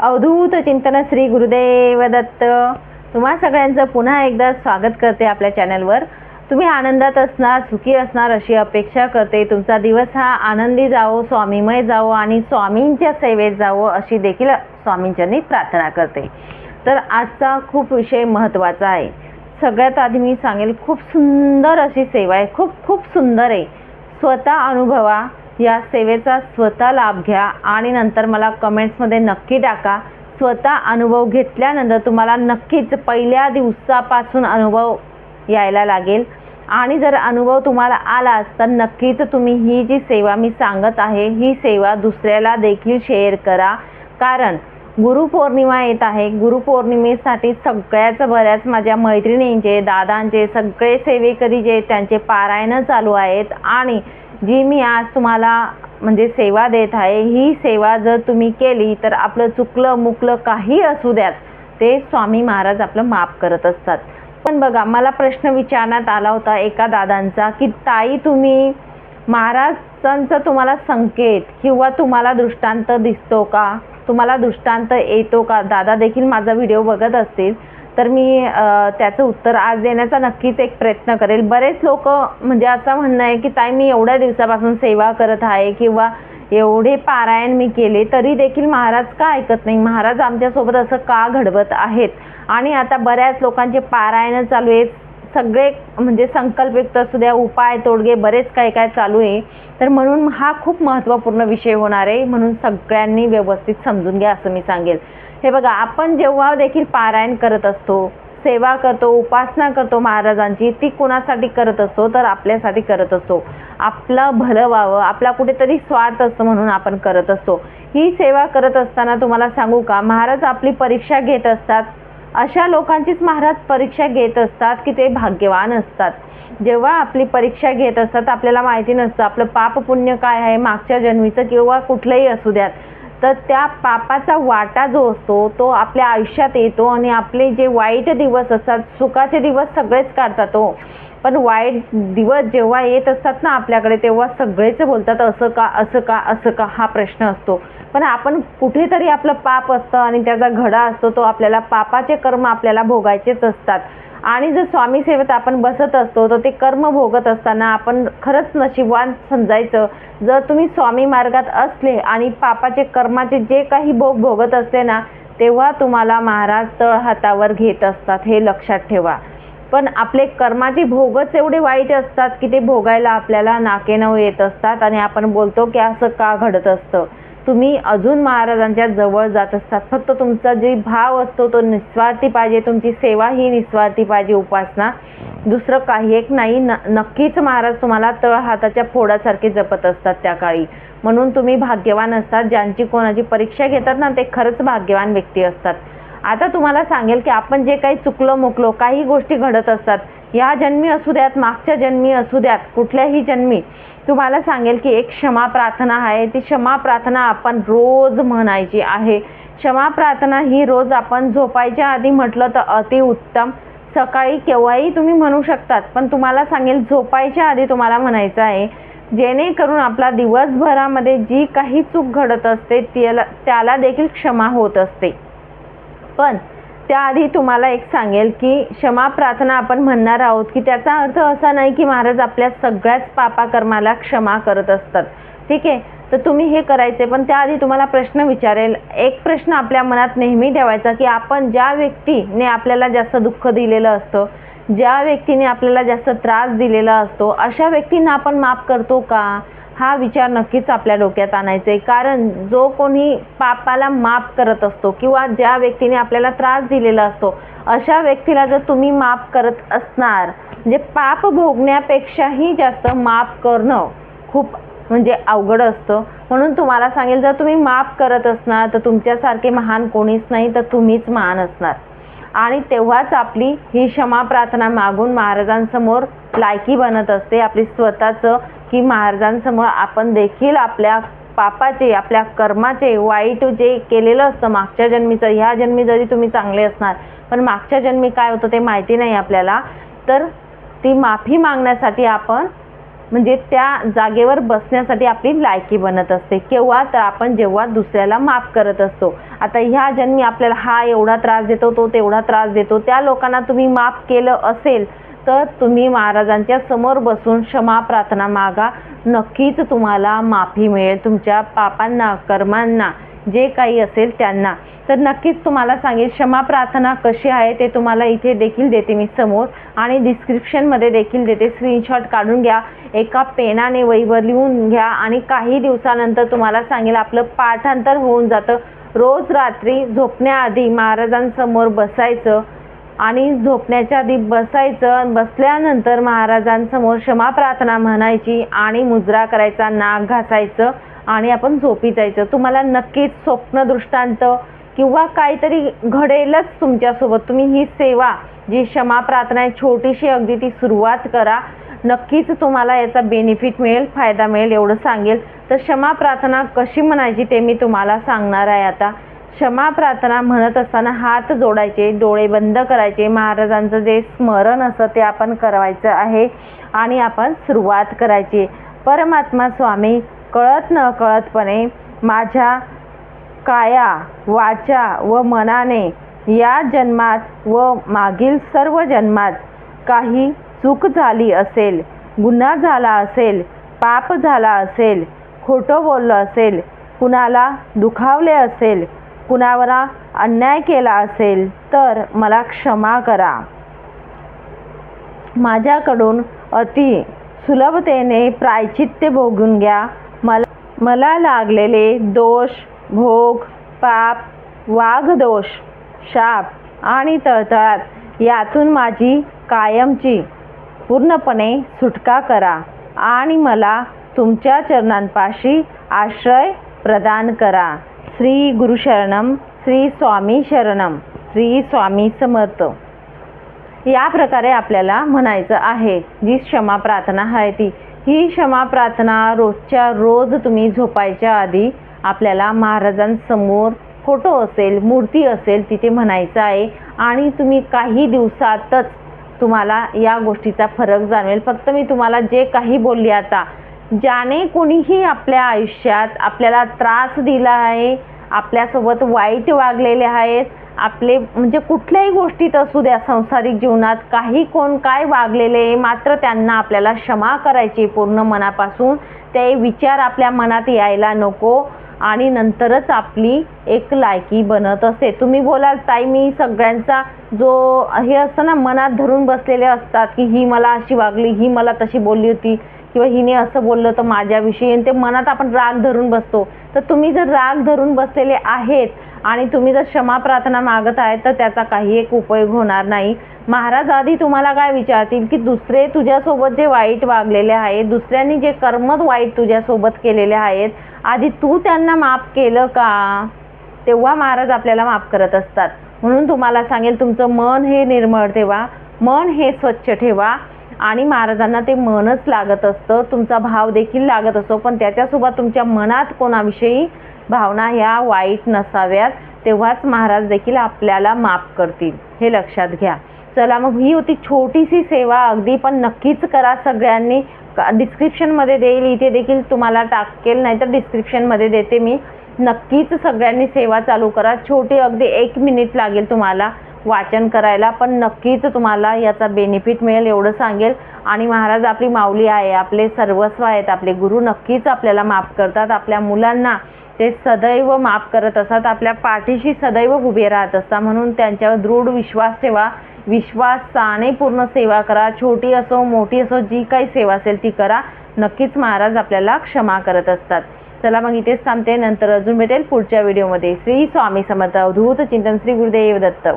अवधूत चिंतन श्री गुरुदेव दत्त तुम्हा सगळ्यांचं पुन्हा एकदा स्वागत करते आपल्या चॅनलवर. तुम्ही आनंदात असणार सुखी असणार अशी अपेक्षा करते. तुमचा दिवस हा आनंदी जावो स्वामीमय जावो आणि स्वामींच्या सेवेत जावो अशी देखील स्वामींच्यांनी प्रार्थना करते. तर आजचा खूप विषय महत्त्वाचा आहे. सगळ्यात आधी मी सांगेल खूप सुंदर अशी सेवा आहे. खूप खूप सुंदर आहे. स्वतः अनुभवा. या सेवेचा स्वतः लाभ घ्या आणि नंतर मला कमेंट्समध्ये नक्की टाका. स्वतः अनुभव घेतल्यानंतर तुम्हाला नक्कीच पहिल्या दिवसापासून अनुभव यायला लागेल. आणि जर अनुभव तुम्हाला आलाच तर नक्कीच तुम्ही ही जी सेवा मी सांगत आहे ही सेवा दुसऱ्याला देखील शेअर करा. कारण गुरुपौर्णिमा येत आहे. गुरुपौर्णिमेसाठी सगळ्याच बऱ्याच माझ्या मैत्रिणींचे दादांचे सगळे सेवेकरी जे त्यांचे पारायणं चालू आहेत. आणि जी मी आज तुम्हाला म्हणजे सेवा देत आहे ही सेवा जर तुम्ही केली तर आपलं चुकलं मुकलं काही असू द्यात. ते स्वामी महाराज आपलं माफ करत असतात. पण बघा मला प्रश्न विचारण्यात आला होता एका दादांचा की ताई तुम्ही महाराजांचा तुम्हाला संकेत किंवा तुम्हाला दृष्टांत दिसतो का? तुम्हाला दृष्टांत येतो का? दादा देखील माझा व्हिडिओ बघत असतील. तर मी त्याचं उत्तर आज देण्याचा नक्कीच एक प्रयत्न करेल. बरेच लोक म्हणजे असं म्हणणं आहे की ताई मी एवढ्या दिवसापासून सेवा करत आहे किंवा एवढे पारायण मी केले तरी देखील महाराज का ऐकत नाही? महाराज आमच्यासोबत असं का घडवत आहेत? आणि आता बऱ्याच लोकांचे पारायणं चालू आहेत. सगळे म्हणजे संकल्पयुक्त असू द्या उपाय तोडगे बरेच काय काय चालू आहे. तर म्हणून हा खूप महत्त्वपूर्ण विषय होणार आहे. म्हणून सगळ्यांनी व्यवस्थित समजून घ्या असं मी सांगेल. हे बघा आपण जेव्हा देखील पारायण करत असतो सेवा करतो उपासना करतो महाराजांची ती कुणासाठी करत असतो? तर आपल्यासाठी करत असतो. आपलं भलं व्हावं आपला कुठेतरी स्वार्थ असतो म्हणून आपण करत असतो. ही सेवा करत असताना तुम्हाला सांगू का महाराज आपली परीक्षा घेत असतात अशा लोकांचीच महाराज परीक्षा घेत असतात की ते भाग्यवान असतात. जेव्हा आपली परीक्षा घेत असतात आपल्याला माहिती नसतं आपलं पाप पुण्य काय आहे मागच्या जन्मीचं किंवा कुठलंही असू द्यात तर त्या पापाचा वाटा जो असतो तो आपल्या आयुष्यात येतो आणि आपले जे वाईट दिवस असतात सुखाचे दिवस सगळेच काढतात तो पण वाईट दिवस जेव्हा येत असतात ना आपल्याकडे तेव्हा सगळेच बोलतात असं का असं का असं का हा प्रश्न असतो. पण आपण कुठेतरी आपलं पाप असतं आणि त्याचा घडा असतो तो आपल्याला पापाचे कर्म आपल्याला भोगायचेच असतात. आणि जर स्वामी सेवेत आपण बसत असतो तर ते कर्म भोगत असताना आपण खरंच नशिबवान समजायचं. जर तुम्ही स्वामी मार्गात असले आणि पापाचे कर्माचे जे काही भोग भोगत असले ना तेव्हा तुम्हाला महाराज तळ हातावर घेत असतात. हे लक्षात ठेवा. पण आपले कर्माचे भोगच एवढे वाईट असतात की ते भोगायला आपल्याला नाकेनऊ येत असतात आणि आपण बोलतो की असं का घडत असतं? तुम्ही अजून महाराजांच्या जवळ जात असतात. फक्त तुमचा जे भाव असतो तो निस्वार्थी पाहिजे तुमची सेवा ही निस्वार्थी पाहिजे उपासना. दुसरं काही एक नाही न नक्कीच महाराज तुम्हाला तळ हाताच्या फोडासारखे जपत असतात त्या काळी. म्हणून तुम्ही भाग्यवान असतात. ज्यांची कोणाची परीक्षा घेतात ना ते खरंच भाग्यवान व्यक्ती असतात. आता तुम्हाला सांगेल की आपण जे काही चुकलो मुकलो काही गोष्टी घडत असतात या जन्मी असू द्यात मागच्या जन्मी असू द्यात कुठल्याही जन्मी तुम्हाला सांगेल की एक क्षमा प्रार्थना आहे. ती क्षमा प्रार्थना आपण रोज म्हणायची आहे. क्षमा प्रार्थना ही रोज आपण झोपायच्या आधी म्हटलं तर अतिउत्तम सकाळी केव्हाही तुम्ही म्हणू शकतात पण तुम्हाला सांगेल झोपायच्या आधी तुम्हाला म्हणायचं आहे जेणेकरून आपला दिवसभरामध्ये जी काही चूक घडत असते त्याला त्याला देखील क्षमा होत असते. पण त्याआधी तुम्हाला एक सांगेल की क्षमा प्रार्थना आपण म्हणणार आहोत की त्याचा अर्थ असा नाही की महाराज आपल्या सगळ्याच पापाकर्माला क्षमा करत असतात. ठीक आहे? तर तुम्ही हे करायचे पण त्याआधी तुम्हाला प्रश्न विचारेल. एक प्रश्न आपल्या मनात नेहमी ठेवायचा की आपण ज्या व्यक्तीने आपल्याला जास्त दुःख दिलेलं असतं ज्या व्यक्तीने आपल्याला जास्त त्रास दिलेला असतो अशा व्यक्तींना आपण माफ करतो का? हा विचार नक्कीच आपल्या डोक्यात आणायचा आहे कारण जो कोणी पापाला माफ करत असतो किंवा ज्या व्यक्तीने आपल्याला त्रास दिलेला असतो अशा व्यक्तीला जर तुम्ही माफ करत असणार म्हणजे पाप भोगण्यापेक्षाही जास्त माफ करणं खूप म्हणजे अवघड असतं. म्हणून तुम्हाला सांगेल जर तुम्ही माफ करत असणार तर तुमच्यासारखे महान कोणीच नाही तर तुम्हीच महान असणार. आणि तेव्हाच आपली ही क्षमा प्रार्थना मागून महाराजांसमोर लायकी बनत असते. आपली स्वतःचं की महाराजांसमोर आपण देखील आपल्या पापाचे आपल्या कर्माचे वाईट जे केलेलं असतं मागच्या जन्मीचं ह्या जन्मी जरी तुम्ही चांगले असणार पण मागच्या जन्मी काय होतं ते माहिती नाही आपल्याला. तर ती माफी मागण्यासाठी आपण म्हणजे त्या जागेवर बसण्यासाठी आपली लायकी बनत असते. केव्हा तर आपण जेव्हा दुसऱ्याला माफ करत असतो. आता ह्या जन्मी आपल्याला हा एवढा त्रास देतो तो तेवढा त्रास देतो. त्या लोकांना तुम्ही माफ केलं असेल तर तुम्ही महाराजांच्या समोर बसून क्षमा प्रार्थना मागा. नक्कीच तुम्हाला माफी मिळेल तुमच्या पापांना कर्मांना जे काही असेल त्यांना. तर नक्कीच तुम्हाला सांगेल क्षमा प्रार्थना कशी आहे ते तुम्हाला इथे देखील देते मी समोर. आणि डिस्क्रिप्शनमध्ये देखील देते. स्क्रीनशॉट काढून घ्या. एका पेनाने वहीवर लिहून घ्या. आणि काही दिवसानंतर तुम्हाला सांगेल आपलं पाठांतर होऊन जातं. रोज रात्री झोपण्याआधी महाराजांसमोर बसायचं. आणि झोपण्याच्या आधी बसायचं बसल्यानंतर महाराजांसमोर क्षमा प्रार्थना म्हणायची आणि मुजरा करायचा नाक घासायचं आणि आपण झोपी जायचं. तुम्हाला नक्कीच स्वप्न दृष्टांत किंवा काहीतरी घडेलच तुमच्यासोबत. तुम्ही ही सेवा जी क्षमा प्रार्थना आहे छोटीशी अगदी ती सुरुवात करा. नक्कीच तुम्हाला याचा बेनिफिट मिळेल फायदा मिळेल एवढं सांगेल. तर क्षमा प्रार्थना कशी म्हणायची ते मी तुम्हाला सांगणार आहे आता. क्षमा प्रार्थना म्हणत असताना हात जोडायचे डोळे बंद करायचे. महाराजांचं जे स्मरण असतं ते आपण करायचं आहे आणि आपण सुरुवात करायची. परमात्मा स्वामी कळत न कळतपणे माझ्या काया वाचा व मनाने या जन्मात व मागील सर्व जन्मात काही चूक झाली असेल गुन्हा झाला असेल पाप झाला असेल खोटं बोललं असेल कुणाला दुखावले असेल कुणावर अन्याय केला असेल तर मला क्षमा करा. माझ्याकडून अति सुलभतेने प्रायचित्य भोगून घ्या. मला मला लागलेले दोष भोग पाप वाघदोष शाप आणि तळतळात यातून माझी कायमची पूर्णपणे सुटका करा आणि मला तुमच्या चरणांपाशी आश्रय प्रदान करा. श्री गुरुशरणम श्री स्वामी शरणम श्री स्वामी समर्थ. या प्रकारे आपल्याला म्हणायचं आहे जी क्षमा प्रार्थना आहे ती. ही क्षमा प्रार्थना रोजच्या रोज तुम्ही झोपायच्या आधी आपल्याला महाराजांसमोर फोटो असेल मूर्ती असेल तिथे म्हणायचं आहे. आणि तुम्ही काही दिवसातच तुम्हाला या गोष्टीचा फरक जाणवेल. फक्त मी तुम्हाला जे काही बोलली आता ज्याने कोणीही आपल्या आयुष्यात आपल्याला त्रास दिला आहे आपल्यासोबत वाईट वागलेले आहेत आपले म्हणजे कुठल्याही गोष्टीत असू द्या संसारिक जीवनात काही कोण काय वागलेले मात्र त्यांना आपल्याला क्षमा करायची पूर्ण मनापासून. ते विचार आपल्या मनात यायला नको आणि नंतरच आपली एक लायकी बनत असते. तुम्ही बोलाल ताई मी सगळ्यांचा जो हे असतं ना मनात धरून बसलेले असतात की ही मला अशी वागली ही मला तशी बोलली होती किंवा हिने असं बोललं तर माझ्याविषयी आणि ते मनात आपण राग धरून बसतो. तर तुम्ही जर राग धरून बसलेले आहेत आणि तुम्ही जर क्षमा प्रार्थना मागत आहेत तर त्याचा काही एक उपयोग होणार नाही. महाराज आधी तुम्हाला काय विचारतील की दुसरे तुझ्यासोबत जे वाईट वागलेले आहेत दुसऱ्यांनी जे कर्मच वाईट तुझ्यासोबत केलेले आहेत आधी तू त्यांना माफ केलं का? तेव्हा महाराज आपल्याला माफ करत असतात. म्हणून तुम्हाला सांगेल तुमचं मन हे निर्मळ ठेवा मन हे स्वच्छ ठेवा. आणि महाराजांना ते मनच लागत असतं तुमचा भाव देखील लागत असतो पण त्याच्यासोबत तुमच्या मनात कोणाविषयी भावना ह्या वाईट नसाव्यात तेव्हाच महाराज देखील आपल्याला माफ करतील. हे लक्षात घ्या. चला मग ही होती छोटीशी सेवा अगदी पण नक्कीच करा सगळ्यांनी. डिस्क्रिप्शनमध्ये देईल इथे देखील तुम्हाला टाकेल नाहीतर डिस्क्रिप्शनमध्ये देते मी. नक्कीच सगळ्यांनी सेवा चालू करा. छोटी अगदी एक मिनिट लागेल तुम्हाला. वाचन करायला पण नक्कीच तुम्हाला याचा बेनिफिट मिळेल एवढं सांगेल. आणि महाराज आपली माऊली आहे आपले सर्वस्व आहेत आपले गुरु नक्कीच आपल्याला माफ करतात. आपल्या मुलांना ते सदैव माफ करत असतात. आपल्या पाठीशी सदैव उभे राहत असतात. म्हणून त्यांच्यावर दृढ विश्वास ठेवा. विश्वासाने पूर्ण सेवा करा. छोटी असो मोठी असो जी काही सेवा असेल ती करा. नक्कीच महाराज आपल्याला क्षमा करत असतात. चला मग इथेच थांबते. नंतर अजून भेटेल पुढच्या व्हिडिओमध्ये श्री स्वामी समर्थ. अवधूत चिंतन श्री गुरुदेव दत्त.